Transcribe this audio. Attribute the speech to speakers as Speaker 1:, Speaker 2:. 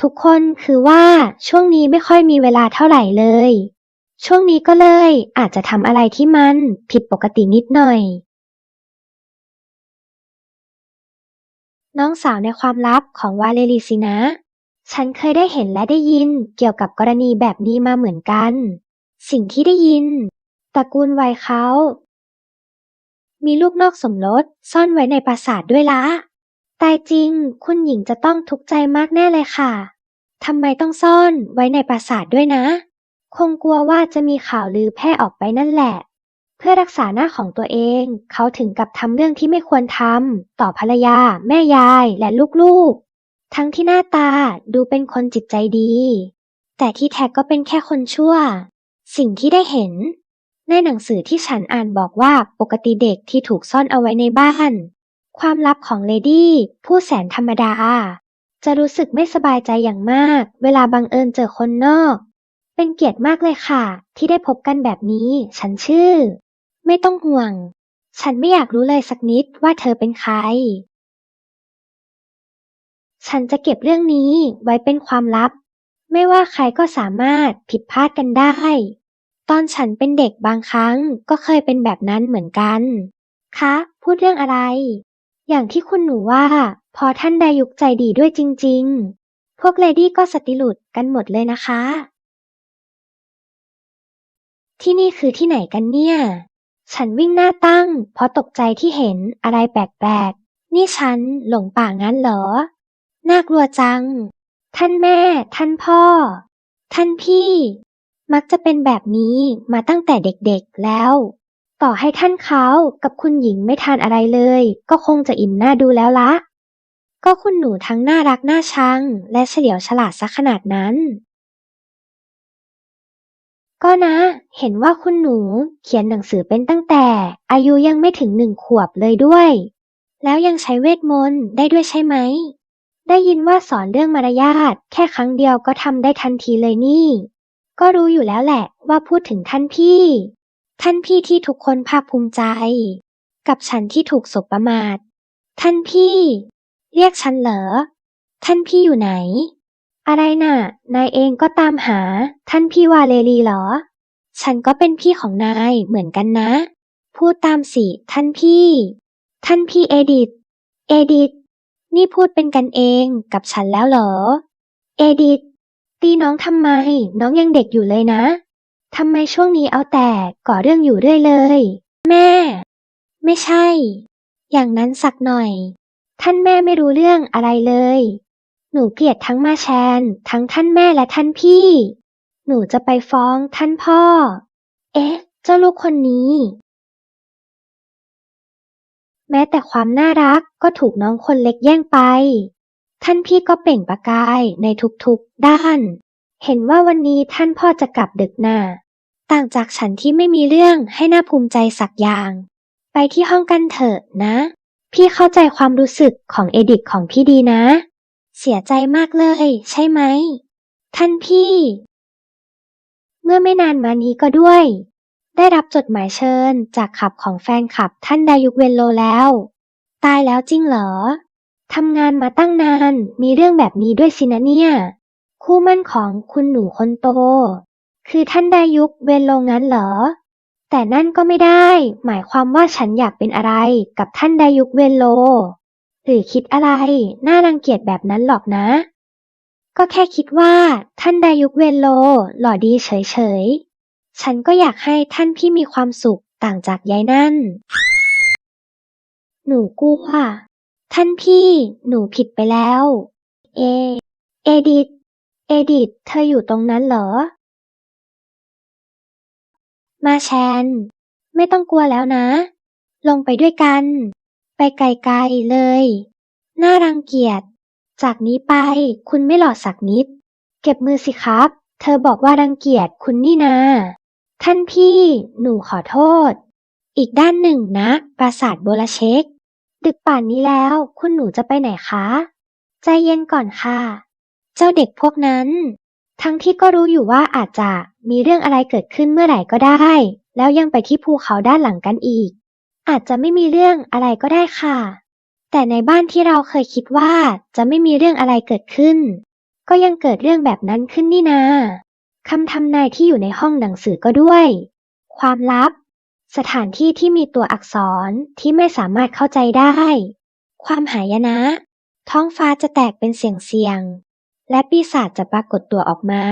Speaker 1: ทุกคนคือว่าช่วงนี้ไม่ค่อยมีเวลาเท่าไหร่เลย ช่วงนี้ก็เลยอาจจะทำอะไรที่มันผิดปกตินิดหน่อย น้องสาวในความลับของวาเลรีสินะ ฉันเคยได้เห็นและได้ยินเกี่ยวกับกรณีแบบนี้มาเหมือนกัน สิ่งที่ได้ยินตระกูลวัยเขามีลูกนอกสมรสซ่อนไว้ในปราสาทด้วยละ ตายจริง คุณหญิงจะต้องทุกข์ใจมากแน่เลยค่ะ ทำไมต้องซ่อนไว้ในปราสาทด้วยนะ คงกลัวว่าจะมีข่าวลือแพร่ออกไปนั่นแหละ เพื่อรักษาหน้าของตัวเอง เขาถึงกับทำเรื่องที่ไม่ควรทำต่อภรรยา แม่ยายและลูกๆ ทั้งที่หน้าตาดูเป็นคนจิตใจดี แต่ที่แท้ก็เป็นแค่คนชั่ว สิ่งที่ได้เห็น ในหนังสือที่ฉันอ่านบอกว่าปกติเด็กที่ถูกซ่อนเอาไว้ในบ้าน ความลับของเลดี้ผู้แสนธรรมดา จะรู้สึกไม่สบายใจอย่างมาก เวลาบังเอิญเจอคนนอก เป็นเกียรติมากเลยค่ะ ที่ได้พบกันแบบนี้ ฉันชื่อ ไม่ต้องห่วง ฉันไม่อยากรู้เลยสักนิดว่าเธอเป็นใคร ฉันจะเก็บเรื่องนี้ไว้เป็นความลับ ไม่ว่าใครก็สามารถผิดพลาดกันได้ ตอนฉันเป็นเด็กบางครั้งก็เคยเป็นแบบนั้นเหมือนกันคะ พูดเรื่องอะไร อย่างที่คุณหนูว่า พอท่านไดยุกใจดีด้วยจริง ๆ พวกเลดี้ก็สติหลุดกันหมดเลยนะคะ ที่นี่คือที่ไหนกันเนี่ย ฉันวิ่งหน้าตั้ง เพราะตกใจที่เห็นอะไรแปลกๆ นี่ฉันหลงป่างั้นเหรอ น่ากลัวจัง ท่านแม่ ท่านพ่อ ท่านพี่ มักจะเป็นแบบนี้มาตั้งแต่เด็กๆแล้ว ต่อให้ท่านเขากับคุณหญิงไม่ทานอะไรเลย ก็คงจะอิ่มหน้าดูแล้วละ ก็คุณหนูทั้งน่ารักน่าชัง และเฉลียวฉลาดซะขนาดนั้น ก็นะ เห็นว่าคุณหนูเขียนหนังสือเป็นตั้งแต่ อายุยังไม่ถึงหนึ่งขวบเลยด้วย แล้วยังใช้เวทมนต์ได้ด้วยใช่ไหม ได้ยินว่าสอนเรื่องมารยาทแค่ครั้งเดียวก็ทำได้ทันทีเลยนี่ ก็รู้อยู่แล้วแหละว่าพูดถึงท่านพี่ ท่านพี่ที่ทุกคนภาคภูมิใจ กับฉันที่ถูกสบประมาท ท่านพี่ เรียกฉันเหรอ ท่านพี่อยู่ไหน อะไรน่ะ นายเองก็ตามหา ท่านพี่วาเลรีเหรอ ฉันก็เป็นพี่ของนายเหมือนกันนะ พูดตามสิ ท่านพี่ ท่านพี่เอดิธเอดิธนี่พูดเป็นกันเองกับฉันแล้วเหรอ เอดิธตีน้องทำไม น้องยังเด็กอยู่เลยนะ ทำไมช่วงนี้เอาแต่ก่อเรื่องอยู่เรื่อยเลย แม่ ไม่ใช่ อย่างนั้นสักหน่อย ท่านแม่ไม่รู้เรื่องอะไรเลย หนูเกลียดทั้งมาแชน ทั้งท่านแม่และท่านพี่ หนูจะไปฟ้องท่านพ่อ เอ๊ะ เจ้าลูกคนนี้ แม้แต่ความน่ารักก็ถูกน้องคนเล็กแย่งไป ท่านพี่ก็เปล่งประกายในทุกๆด้านเห็นว่าวันนี้ท่านพ่อจะกลับดึกน่ะ ต่างจากฉันที่ไม่มีเรื่องให้น่าภูมิใจสักอย่าง ไปที่ห้องกันเถอะนะ พี่เข้าใจความรู้สึกของเอดิทของพี่ดีนะ เสียใจมากเลยใช่ไหม ท่านพี่ เมื่อไม่นานมานี้ก็ด้วย ได้รับจดหมายเชิญจากขับของแฟนคลับท่านดายุกเวนโลแล้ว ตายแล้วจริงเหรอทำงานมาตั้งนานมีเรื่องแบบนี้ด้วยสินะเนี่ย คู่มั่นของคุณหนูคนโต คือท่านไดายุกเวนโลงั้นเหรอ แต่นั่นก็ไม่ได้ หมายความว่าฉันอยากเป็นอะไร กับท่านไดายุกเวนโล หรือคิดอะไร น่ารังเกียจแบบนั้นหรอกนะ ก็แค่คิดว่า ท่านไดายุกเวนโล หล่อดีเฉยๆ ฉันก็อยากให้ท่านพี่มีความสุขต่างจากยายนั่น หนูกลัวท่านพี่ หนูผิดไปแล้ว เอ เอดิทเอดิทเธออยู่ตรงนั้นเหรอ มาแชน ไม่ต้องกลัวแล้วนะ ลงไปด้วยกัน ไปไกลๆเลย น่ารังเกียจ จากนี้ไปคุณไม่หล่อสักนิด เก็บมือสิครับ เธอบอกว่ารังเกียจคุณนี่นา ท่านพี่ หนูขอโทษ อีกด้านหนึ่งนะ ปราสาทโบลาเชกดึกป่านนี้แล้ว คุณหนูจะไปไหนคะ ใจเย็นก่อนค่ะ เจ้าเด็กพวกนั้น ทั้งที่ก็รู้อยู่ว่าอาจจะมีเรื่องอะไรเกิดขึ้นเมื่อไหร่ก็ได้ แล้วยังไปที่ภูเขาด้านหลังกันอีก อาจจะไม่มีเรื่องอะไรก็ได้ค่ะ แต่ในบ้านที่เราเคยคิดว่าจะไม่มีเรื่องอะไรเกิดขึ้น ก็ยังเกิดเรื่องแบบนั้นขึ้นนี่นาคำทำนายที่อยู่ในห้องหนังสือก็ด้วย ความลับ สถานที่ที่มีตัวอักษรที่ไม่สามารถเข้าใจได้ ความหายนะ ท้องฟ้าจะแตกเป็นเสียงๆ และปีศาจจะปรากฏตัวออกมา